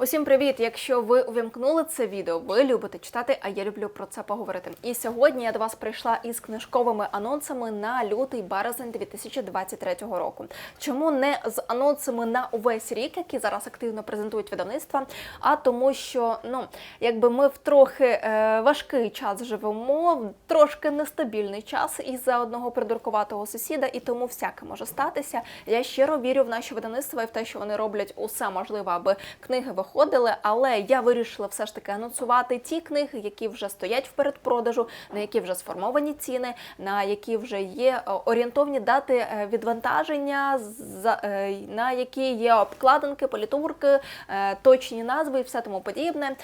Усім привіт! Якщо ви увімкнули це відео, ви любите читати, а я люблю про це поговорити. І сьогодні я до вас прийшла із книжковими анонсами на лютий березень 2023 року. Чому не з анонсами на увесь рік, які зараз активно презентують видавництва, а тому, що ну якби ми в трохи е, важкий час живемо, в трошки нестабільний час із-за одного придуркуватого сусіда, і тому всяке може статися. Я щиро вірю в наші видавництва і в те, що вони роблять усе можливе, аби книги виходили. Але я вирішила все ж таки анонсувати ті книги, які вже стоять в передпродажу, на які вже сформовані ціни, на які вже є е, орієнтовні дати е, відвантаження, е, на які є обкладинки, політурки, точні назви і все тому подібне.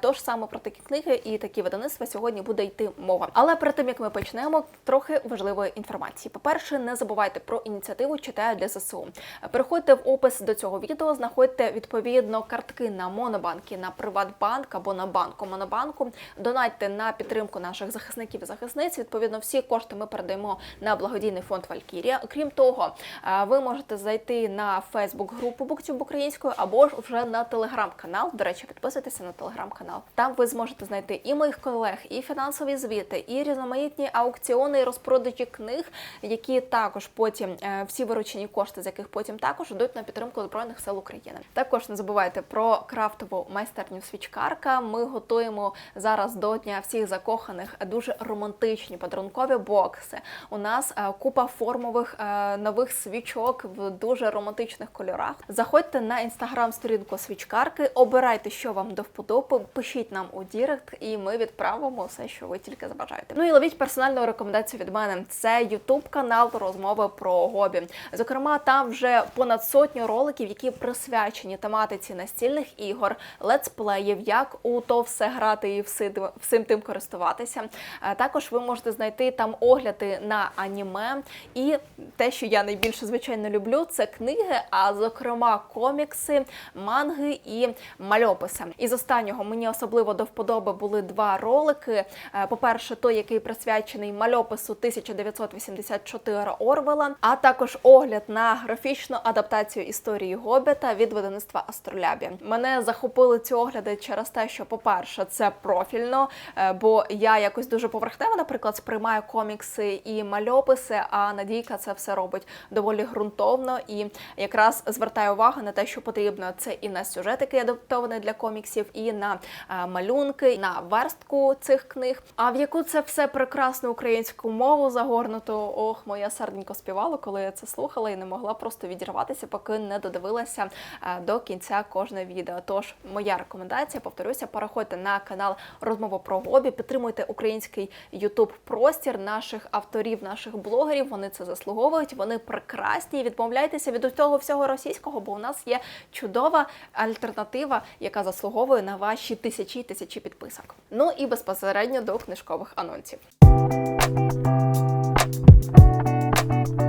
Тож саме про такі книги і такі видавництва сьогодні буде йти мова. Але перед тим як ми почнемо, трохи важливої інформації. По-перше, не забувайте про ініціативу Читаю для ЗСУ. Переходьте в опис до цього відео, знаходьте відповідно картки на Монобанки, на Приватбанк або на банку Монобанку. Донатьте на підтримку наших захисників і захисниць. Відповідно, всі кошти ми передаємо на благодійний фонд Валькірія. Крім того, ви можете зайти на Фейсбук-групу Буктюб українською або ж вже на телеграм-канал. До речі, підписуйтеся на телеграм-канал. Там ви зможете знайти і моїх колег, і фінансові звіти, і різноманітні аукціони і розпродажі книг, які також потім е, всі виручені кошти, з яких потім також йдуть на підтримку збройних сил України. Також не забувайте про крафтову майстерню свічкарка. Ми готуємо зараз до дня всіх закоханих дуже романтичні подарункові бокси. У нас е, купа формових е, нових свічок в дуже романтичних кольорах. Заходьте на інстаграм-сторінку свічкарки, обирайте, що вам до вподоби, пишіть нам у Дірект, і ми відправимо все, що ви тільки забажаєте. Ну і ловіть персональну рекомендацію від мене. Це Ютуб канал розмови про хобі. Зокрема, там вже понад сотню роликів, які присвячені тематиці настільних ігор, летсплеїв, як у то все грати і всі- всім тим користуватися. Е, Також ви можете знайти там огляди на аніме. І те, що я найбільше звичайно люблю, це книги, а зокрема комікси, манги і мальописи. Із останнього мені особливо до вподоби були два ролики. Е, По-перше, той, який присвячений мальопису 1984 Орвела, а також огляд на графічну адаптацію історії Гобіта від видавництва Астролябі. Мене захопили ці огляди через те, що, по-перше, це профільно, е, бо я якось дуже поверхнево, наприклад, сприймаю комікси і мальописи, а Надійка це все робить доволі ґрунтовно і якраз звертає увагу на те, що потрібно це і на сюжет, який адаптований для коміксів, і на е, малюнки, на верстку цих книг. А в яку це все прекрасну українську мову загорнуто, ох, моя серденько співала, коли я це слухала і не могла просто відірватися, поки не додивилася е, до кінця кожне відео. Тож моя рекомендація, повторюся, переходьте на канал Розмова про хобі, підтримуйте український Ютуб простір наших авторів, наших блогерів. Вони це заслуговують. Вони прекрасні. Відмовляйтеся від того всього російського, бо у нас є чудова альтернатива, яка заслуговує на ваші тисячі й тисячі підписок. Ну і безпосередньо до книжкових анонсів.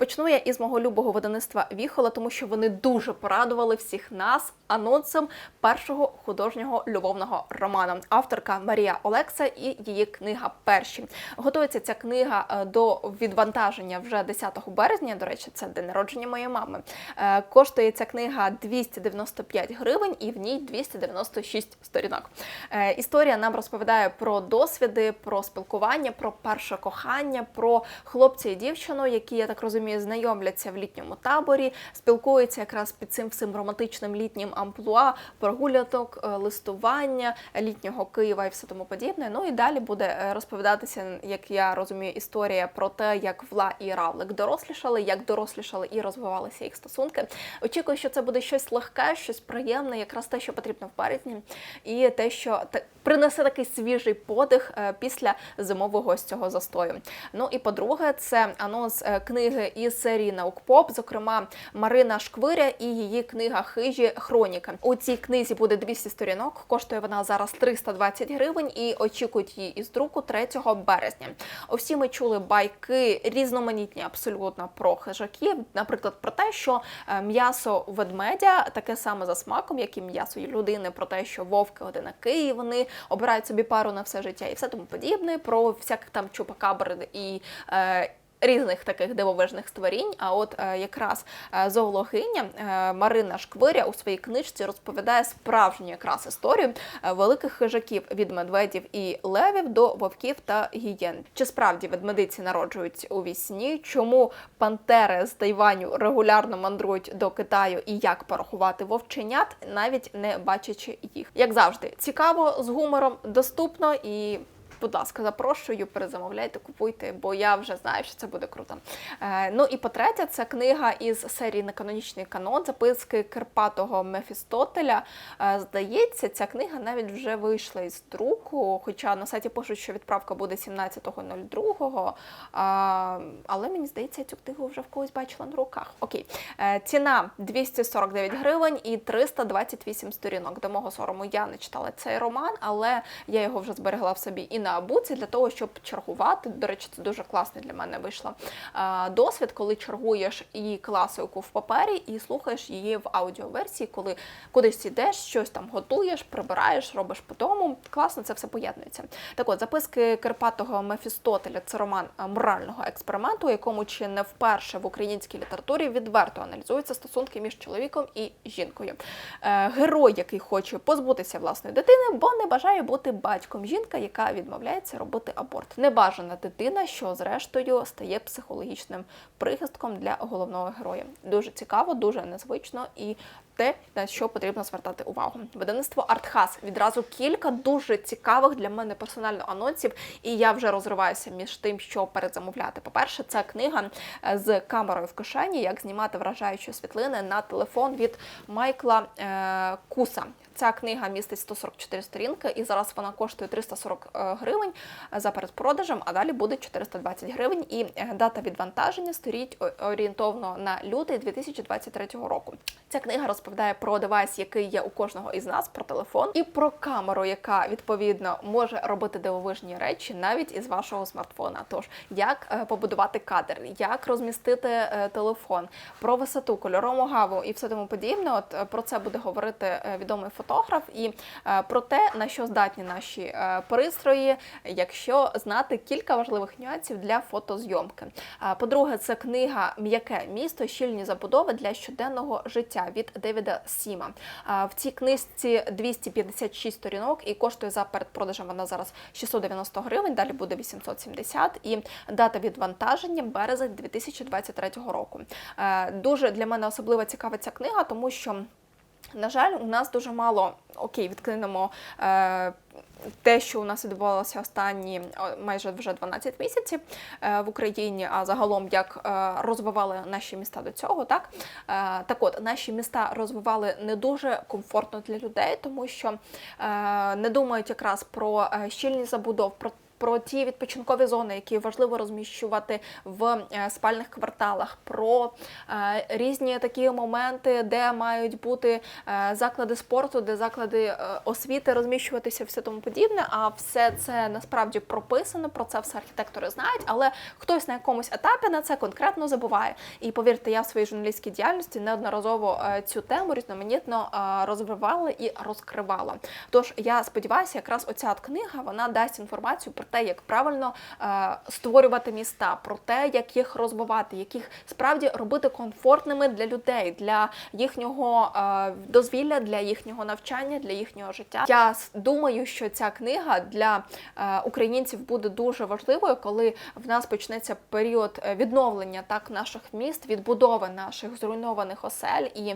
Почну я із мого любого видавництва Віхола, тому що вони дуже порадували всіх нас анонсом першого художнього любовного роману. Авторка Марія Олекса і її книга Перші. Готується ця книга е, до відвантаження вже 10 березня. До речі, це день народження моєї мами. Е, Коштує ця книга 295 гривень і в ній 296 сторінок. Е, Історія нам розповідає про досвіди, про спілкування, про перше кохання, про хлопця і дівчину, які я так розумію, знайомляться в літньому таборі, спілкуються якраз під цим всім романтичним літнім амплуа, прогулянок, е, листування, літнього Києва і все тому подібне. Ну і далі буде е, розповідатися, як я розумію, історія про те, як Вла і Равлик дорослішали, як дорослішали і розвивалися їх стосунки. Очікую, що це буде щось легке, щось приємне, якраз те, що потрібно в березні, і те, що принесе такий свіжий подих е, після зимового ось цього застою. Ну і по-друге, це анонс книги із серії Наукпоп, зокрема Марина Шквиря і її книга Хижі Хроніка. У цій книзі буде 200 сторінок. Коштує вона зараз 320 гривень і очікують її із друку 3 березня. Усі ми чули байки різноманітні абсолютно про хижаків, наприклад, про те, що е, м'ясо ведмедя таке саме за смаком, як і м'ясо людини, про те, що вовки одинаки, і вони обирають собі пару на все життя і все тому подібне, про всяких там чупакабр і. Е, різних таких дивовижних створінь. А от е, якраз е, зоологиня е, Марина Шквиря у своїй книжці розповідає справжню якраз історію великих хижаків від медведів і левів до вовків та гієн. Чи справді ведмедиці народжують у вісні? Чому пантери з Тайваню регулярно мандрують до Китаю і як порахувати вовченят, навіть не бачачи їх? Як завжди, цікаво з гумором, доступно і. Будь ласка, запрошую, перезамовляйте, купуйте, бо я вже знаю, що це буде круто. Е, ну і по-третє, це книга із серії Неканонічний канон, записки Карпатого Мефістотеля. Е, здається, ця книга навіть вже вийшла із друку, хоча на сайті пишуть, що відправка буде 17.02. А, але мені здається, цю книгу вже в когось бачила на руках. Окей. Е, ціна 249 гривень і 328 сторінок. До мого сорому я не читала цей роман, але я його вже зберегла в собі і на абуці для того, щоб чергувати. До речі, це дуже класний для мене вийшла е, досвід, коли чергуєш і класику в папері, і слухаєш її в аудіоверсії, коли кудись йдеш, щось там готуєш, прибираєш, робиш по дому. Класно це все поєднується. Так от, записки Карпатого Мефістотеля це роман е, морального експерименту, якому чи не вперше в українській літературі відверто аналізуються стосунки між чоловіком і жінкою. Е, Герой, який хоче позбутися власної дитини, бо не бажає бути батьком. Жінка, яка відмовляється робити аборт. Небажана дитина, що зрештою стає психологічним прихистком для головного героя. Дуже цікаво, дуже незвично і те, на що потрібно звертати увагу. Видавництво Артхас відразу кілька дуже цікавих для мене персонально анонсів, і я вже розриваюся між тим, що передзамовляти. По-перше, це книга е, з камерою в кишені, як знімати вражаючі світлини на телефон від Майкла е, Куса. Ця книга містить 144 сторінки, і зараз вона коштує 340 е, гривень за передпродажем, а далі буде 420 гривень. І е, дата відвантаження стоїть орієнтовно на лютий 2023 року. Ця книга розповідає про девайс, який є у кожного із нас, про телефон, і про камеру, яка відповідно може робити дивовижні речі навіть із вашого смартфона. Тож як е, побудувати кадр, як розмістити е, телефон, про висоту, кольорову гаву і все тому подібне. От е, про це буде говорити відомий фотограф, і про те, на що здатні наші пристрої, якщо знати кілька важливих нюансів для фотозйомки. По-друге, це книга М'яке місто, щільні забудови для щоденного життя від Девіда Сіма. В цій книжці 256 сторінок і коштує за передпродажем вона зараз 690 гривень, далі буде 870 і дата відвантаження березень 2023 року. Дуже для мене особливо цікава ця книга, тому що. На жаль, у нас дуже мало окей, відкинемо е, те, що у нас відбувалося останні майже вже 12 місяців е, в Україні, а загалом як е, розвивали наші міста до цього, так? Е, так от наші міста розвивали не дуже комфортно для людей, тому що не думають якраз про щільність забудов, про про ті відпочинкові зони, які важливо розміщувати в е, спальних кварталах, про е, різні такі моменти, де мають бути е, заклади спорту, де заклади освіти розміщуватися, все тому подібне. А все це насправді прописано, про це все архітектори знають, але хтось на якомусь етапі на це конкретно забуває. І повірте, я в своїй журналістській діяльності неодноразово цю тему різноманітно розвивала і розкривала. Тож я сподіваюся, якраз оця книга вона дасть інформацію про те, як правильно е, створювати міста, про те, як їх розвивати, як їх справді робити комфортними для людей, для їхнього е, дозвілля, для їхнього навчання, для їхнього життя. Я думаю, що ця книга для е, українців буде дуже важливою, коли в нас почнеться період відновлення так наших міст, відбудови наших зруйнованих осель і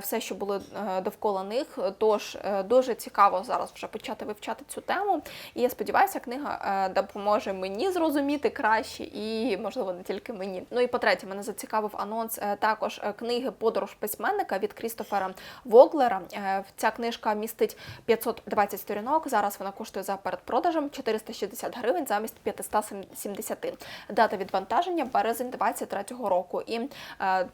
все, що було довкола них. Тож дуже цікаво зараз вже почати вивчати цю тему. І я сподіваюся, книга допоможе мені зрозуміти краще, і можливо не тільки мені. Ну і по-третє, мене зацікавив анонс е, також е, книги Подорож письменника від Крістофера Воглера. Е, Ця книжка містить 520 сторінок. Зараз вона коштує за передпродажем 460 гривень замість 570. Дата відвантаження березень 23-го року. І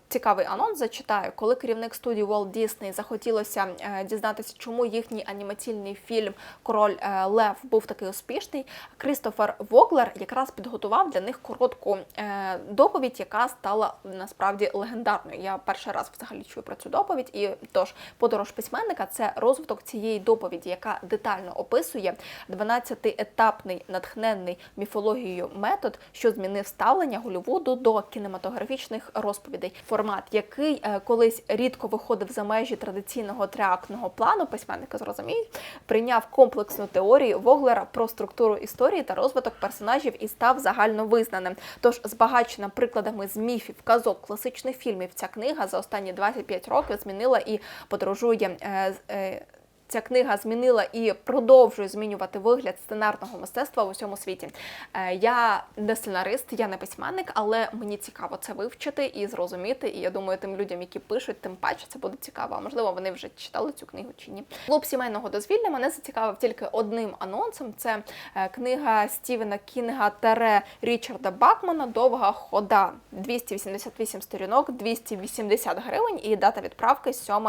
цікавий анонс зачитаю, коли керівник студії Walt Disney захотілося дізнатися, чому їхній анімаційний фільм Король Лев був такий успішний. Крістофер Воглер якраз підготував для них коротку е, доповідь, яка стала насправді легендарною. Я перший раз взагалі чую про цю доповідь. І тож подорож письменника це розвиток цієї доповіді, яка детально описує 12-етапний натхненний міфологією метод, що змінив ставлення Голлівуду до кінематографічних розповідей. Формат, який е, колись рідко виходив за межі традиційного тріактного плану, письменники зрозуміють, прийняв комплексну теорію Воглера про структуру історії та розвиток персонажів і став загальновизнаним. Тож, збагачена прикладами з міфів, казок, класичних фільмів, ця книга за останні 25 років змінила і подорожує. е, е, Ця книга змінила і продовжує змінювати вигляд сценарного мистецтва в усьому світі. Е, Я не сценарист, я не письменник, але мені цікаво це вивчити і зрозуміти. І я думаю, тим людям, які пишуть, тим паче це буде цікаво. Можливо, вони вже читали цю книгу чи ні. Клуб сімейного дозвілля мене зацікавив тільки одним анонсом. Це е, книга Стівена Кінга Тере Річарда Бакмана Довга хода. 288 сторінок, 280 гривень і дата відправки 7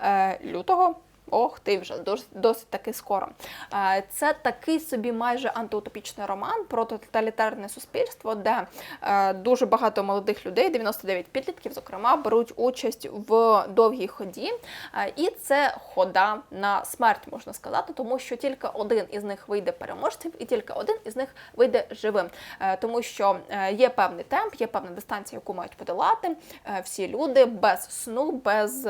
е, лютого. Ох, ти вже досить, таки скоро. Е, Це такий собі майже антиутопічний роман про тоталітарне суспільство, де е, дуже багато молодих людей, 99 підлітків, зокрема, беруть участь в довгій ході. Е, І це хода на смерть, можна сказати, тому що тільки один із них вийде переможцем, і тільки один із них вийде живим. Тому що є певний темп, є певна дистанція, яку мають подолати всі люди без сну, без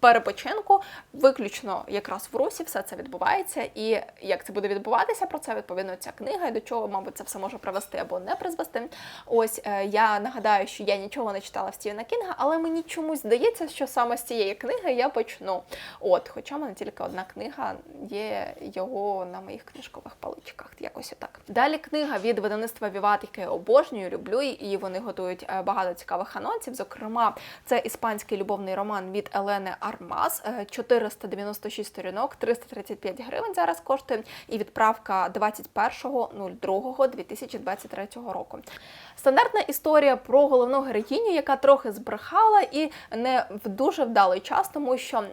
перепочинку, виключно якраз в Русі все це відбувається. І як це буде відбуватися, про це відповідно ця книга, і до чого, мабуть, це все може привести або не призвести. Ось е, я нагадаю, що я нічого не читала Стівена Кінга, але мені чомусь здається, що саме з цієї книги я почну. От, хоча в мене тільки одна книга є його на моїх книжкових паличках. Якось отак. Далі книга від видавництва Віват, яке я обожнюю, люблю, і вони готують е, багато цікавих анонсів. Зокрема, це іспанський любовний роман від Елени Армаз, е, 496 сторінок, 335 гривень зараз коштує, і відправка 21.02.2023 року. Стандартна історія про головну героїню, яка трохи збрехала і не в дуже вдалий час, тому що е,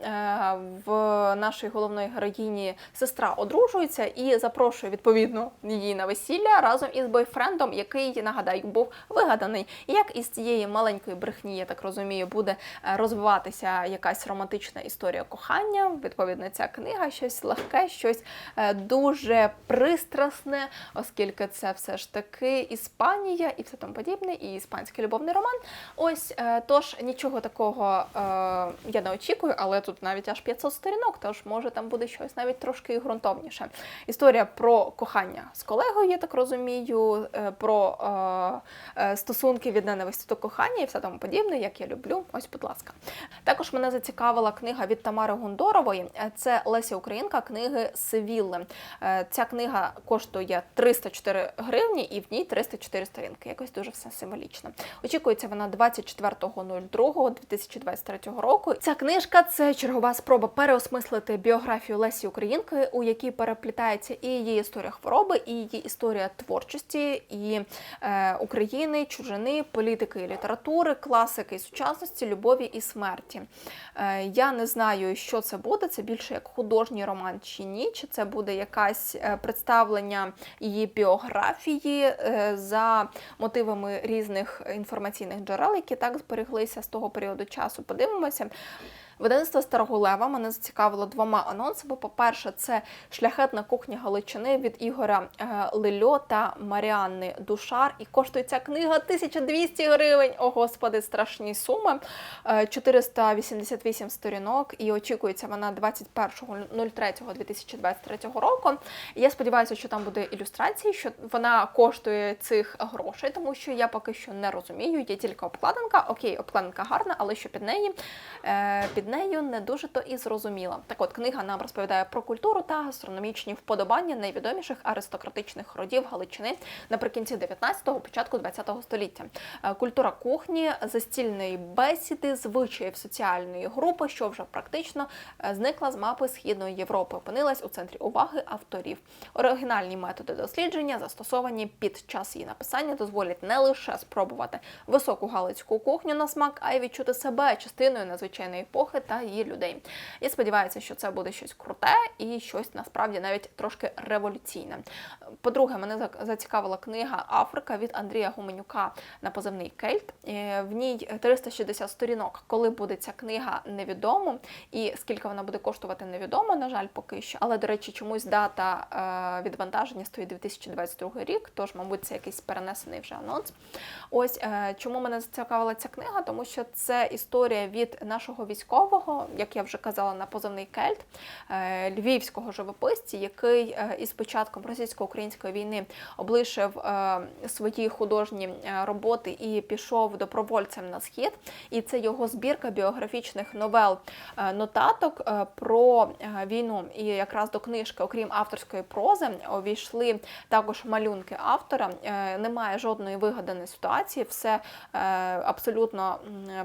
в нашої головної героїні сестра одружується і запрошує відповідно її на весілля разом із бойфрендом, який нагадаю був вигаданий. Як із цієї маленької брехні, я так розумію, буде е, розвиватися якась романтична історія кохання. Відповідно, ця книга щось легке, щось е, дуже пристрасне, оскільки це все ж таки Іспанія і все тому подібне, і іспанський любовний роман. Ось е, тож нічого такого я не очікую, але тут навіть аж 500 сторінок, тож може там буде щось навіть трошки ґрунтовніше. Історія про кохання з колегою, я так розумію, е, про е, е, стосунки від ненависті до кохання і все тому подібне, як я люблю. Ось, будь ласка. Також мене зацікавила книга від Тамари Гундорової. Це Леся Українка, книги Севілли. Е, Ця книга коштує 304 гривні і в ній 304 сторінки. Якось дуже все символічно. Очікується вона 24.02.2023 року. Ця книжка це чергова спроба переосмислити біографію Лесі Українки, у якій переплітається і її історія хвороби, і її історія творчості, і е, України, чужини, політики і літератури, класики і сучасності, любові і смерті. Е, я не знаю, що це буде. Це більше як художній роман чи ні, чи це буде якась е, представлення її біографії е, за мотивами різних інформаційних джерел, які так збереглися з того періоду часу. Подивимося. Видавництво Старого Лева мене зацікавило двома анонсами. По-перше, це шляхетна кухня Галичини від Ігоря е, Лильо та Маріанни Душар. І коштує ця книга 1200 гривень. О, господи, страшні суми. Е, 488 сторінок, і очікується вона 21.03.2023 року. Я сподіваюся, що там буде ілюстрації, що вона коштує цих грошей, тому що я поки що не розумію. Є тільки обкладинка. Окей, обкладинка гарна, але що під неї? Е, Під нею не дуже то і зрозуміла. Так от книга нам розповідає про культуру та гастрономічні вподобання найвідоміших аристократичних родів Галичини наприкінці 19-го, початку 20-го століття. Е, Культура кухні, застільної бесіди, звичаїв соціальної групи, що вже практично е, зникла з мапи Східної Європи, опинилась у центрі уваги авторів. Оригінальні методи дослідження, застосовані під час її написання, дозволять не лише спробувати високу галицьку кухню на смак, а й відчути себе частиною надзвичайної епохи епохи та її людей. І сподіваюся, що це буде щось круте і щось насправді навіть трошки революційне. По-друге, мене зацікавила книга Африка від Андрія Гуменюка на позивний Кельт. Е, В ній 360 сторінок. Коли буде ця книга, невідомо, і скільки вона буде коштувати, невідомо, на жаль, поки що. Але, до речі, чомусь дата е, відвантаження стоїть 2022 рік, тож, мабуть, це якийсь перенесений вже анонс. Ось е, чому мене зацікавила ця книга, тому що це історія від нашого військового, як я вже казала, на позивний Кельт, е, львівського живописця, який е, із початком російсько-української війни облишив е, свої художні роботи і пішов добровольцем на схід. І це його збірка біографічних новел нотаток про війну. І якраз до книжки, окрім авторської прози, увійшли також малюнки автора. Немає жодної вигаданої ситуації, все абсолютно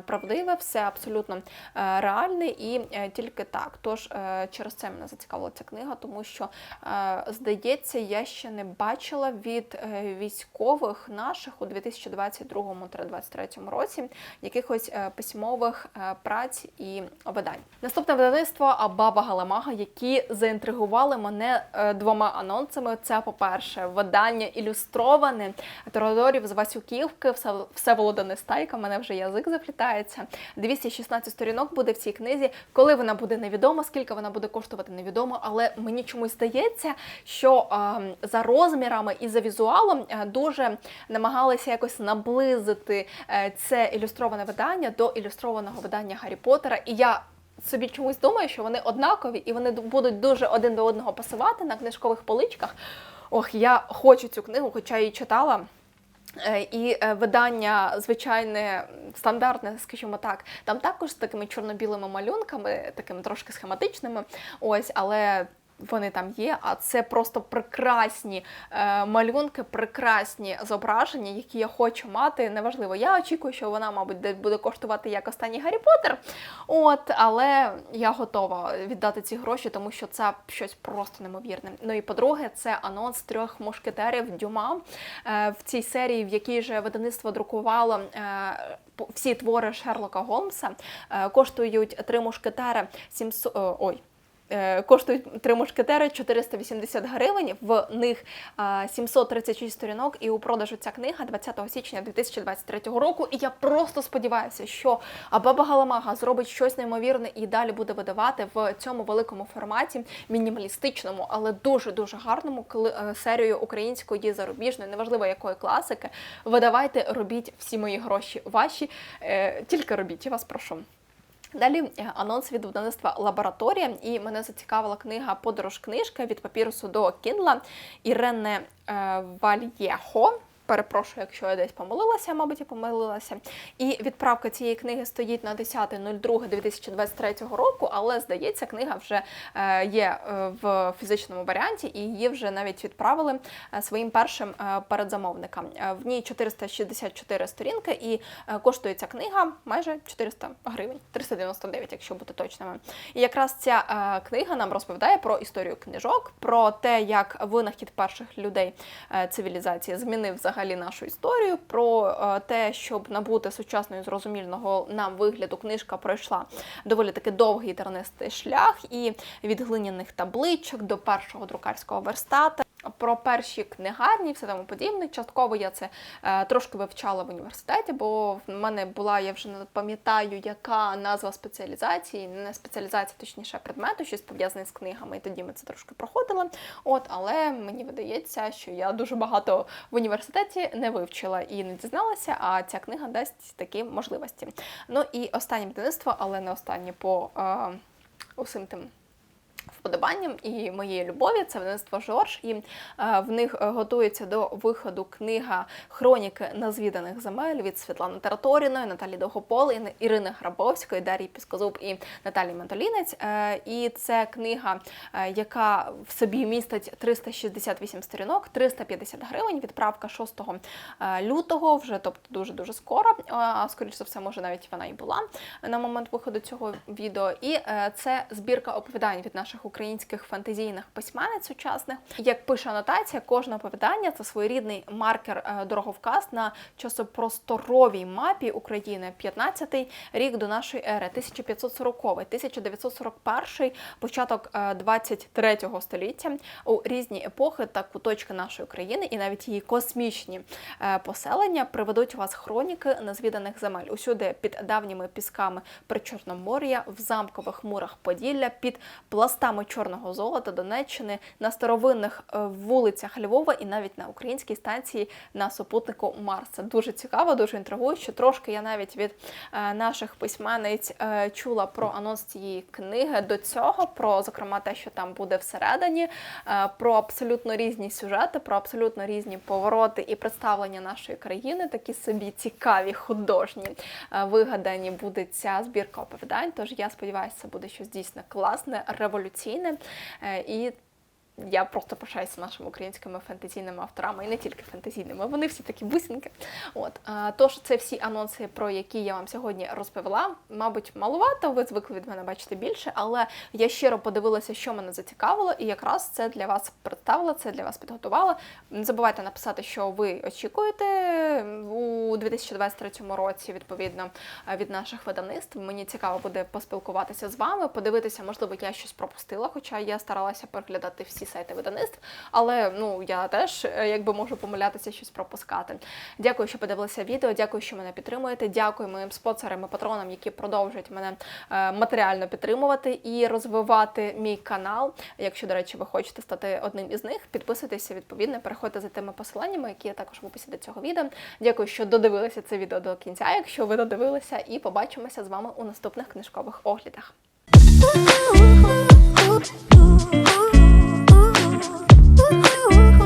правдиве, все абсолютно е, реальне і е, тільки так. Тож е, через це мене зацікавила ця книга, тому що е, здається, я ще не бачила від військових наших у 2022-2023 році якихось письмових праць і видань. Наступне видавництво Абаба Галамага, які заінтригували мене двома анонсами. Це, по-перше, видання ілюстроване Торадорів з Васюківки, Все- Всеволода Нестайка. Мене вже язик заплітається. 216 сторінок буде в цій книзі. Коли вона буде невідомо, скільки вона буде коштувати, невідомо. Але мені чомусь здається, що за розмірами і за візуалом дуже намагалися якось наблизити е, це ілюстроване видання до ілюстрованого видання Гаррі Поттера. І я собі чомусь думаю, що вони однакові і вони будуть дуже один до одного пасувати на книжкових поличках. Ох, я хочу цю книгу, хоча її читала. Е, І е, видання звичайне, стандартне, скажімо так, там також з такими чорно-білими малюнками, такими трошки схематичними. Ось, але вони там є. А це просто прекрасні е, малюнки, прекрасні зображення, які я хочу мати. Неважливо, я очікую, що вона, мабуть, буде коштувати як останній Гаррі Поттер. От, але я готова віддати ці гроші, тому що це щось просто неймовірне. Ну і по-друге, це анонс трьох мушкетерів Дюма е, в цій серії, в якій же видавництво друкувало. е, Всі твори Шерлока Голмса е, коштують три мушкетери 700, е, ой, коштують три мушкетери 480 гривень. В них е, 736 сторінок, і у продажу ця книга 20 січня 2023 року. І я просто сподіваюся, що Абаба Галамага зробить щось неймовірне і далі буде видавати в цьому великому форматі, мінімалістичному, але дуже дуже гарному, е, серію української зарубіжної, неважливо якої класики. Видавайте, робіть всі мої гроші ваші. Е, Тільки робіть, я вас прошу. Далі е, анонс від видавництва Лабораторія, і мене зацікавила книга Подорож книжка від папірусу до Кіндла Ірene е, Вальєхо. Перепрошую, якщо я десь помилилася, мабуть, я помилилася. І відправка цієї книги стоїть на 10.02.2023 року, але здається, книга вже е, є е, в фізичному варіанті, і її вже навіть відправили е, своїм першим передзамовникам. В ній 464 сторінки, і коштує ця книга майже 400 гривень, 399, якщо бути точними. І якраз ця книга нам розповідає про історію книжок, про те, як винахід перших людей цивілізації змінив взагалі нашу історію, про е, те, щоб набути сучасного і зрозумільного нам вигляду, книжка пройшла доволі таки довгий тернистий шлях і від глиняних табличок до першого друкарського верстата. Про перші книгарні, все тому подібне. Частково я це е, трошки вивчала в університеті, бо в мене була, я вже не пам'ятаю, яка назва спеціалізації, не спеціалізація, точніше предмету, щось пов'язане з книгами, і тоді ми це трошки проходили. От, але мені видається, що я дуже багато в університеті не вивчила і не дізналася, а ця книга дасть такі можливості. Ну і останнє видавництво, але не останнє по е, усім тим вподобанням і моєї любові. Це видавництво Жорж, і е, в них е, готується до виходу книга Хроніки назвіданих земель від Світлани Тараторіної, Наталі Довгополи, Ірини Грабовської, Дар'ї Піскозуб і Наталі Мантолінець. Е, І це книга, яка в собі містить 368 сторінок, 350 гривень. Відправка 6 е, лютого, вже тобто дуже дуже скоро. А скоріш за все, може навіть вона і була на момент виходу цього відео. І це збірка оповідань від наших українських фантазійних письменниць сучасних. Як пише анотація, кожне оповідання це своєрідний маркер е, дороговказ на часопросторовій мапі України 15-й рік до нашої ери, 1540 1941 початок е, 23 століття у різні епохи та куточки нашої країни, і навіть її космічні е, поселення приведуть вас хроніки незвіданих земель. Усюди під давніми пісками Причорномор'я, в замкових мурах Поділля, під пластами чорного золота Донеччини, на старовинних е, вулицях Львова і навіть на українській станції на супутнику Марс. Це дуже цікаво, дуже інтригуюче. Трошки я навіть від е, наших письменниць е, чула про анонс цієї книги до цього, про зокрема те, що там буде всередині, про абсолютно різні сюжети, про абсолютно різні повороти і представлення нашої країни, такі собі цікаві, художні, вигадані буде ця збірка оповідань. Тож я сподіваюся, це буде щось дійсно класне, революційне е, і. Я просто пишаюся нашими українськими фантазійними авторами, і не тільки фантазійними, вони всі такі бусинки. От тож це всі анонси, про які я вам сьогодні розповіла. Мабуть, малувато, ви звикли від мене бачити більше, але я щиро подивилася, що мене зацікавило, і якраз це для вас представила, це для вас підготувала. Не забувайте написати, що ви очікуєте у 2023 році, відповідно, е, від наших видавництв. Мені цікаво буде поспілкуватися з вами, подивитися, можливо, я щось пропустила, хоча я старалася переглядати всі сайти видавництв, але ну я теж е, якби можу помилятися, щось пропускати. Дякую, що подивилися відео. Дякую, що мене підтримуєте. Дякую моїм спонсорам і патронам, які продовжують мене е, матеріально підтримувати і розвивати мій канал. Якщо, до речі, ви хочете стати одним із них, підписуйтеся відповідно, переходьте за тими посиланнями, які є також в описі до цього відео. Дякую, що додивилися це відео до кінця. Якщо ви додивилися, і побачимося з вами у наступних книжкових оглядах.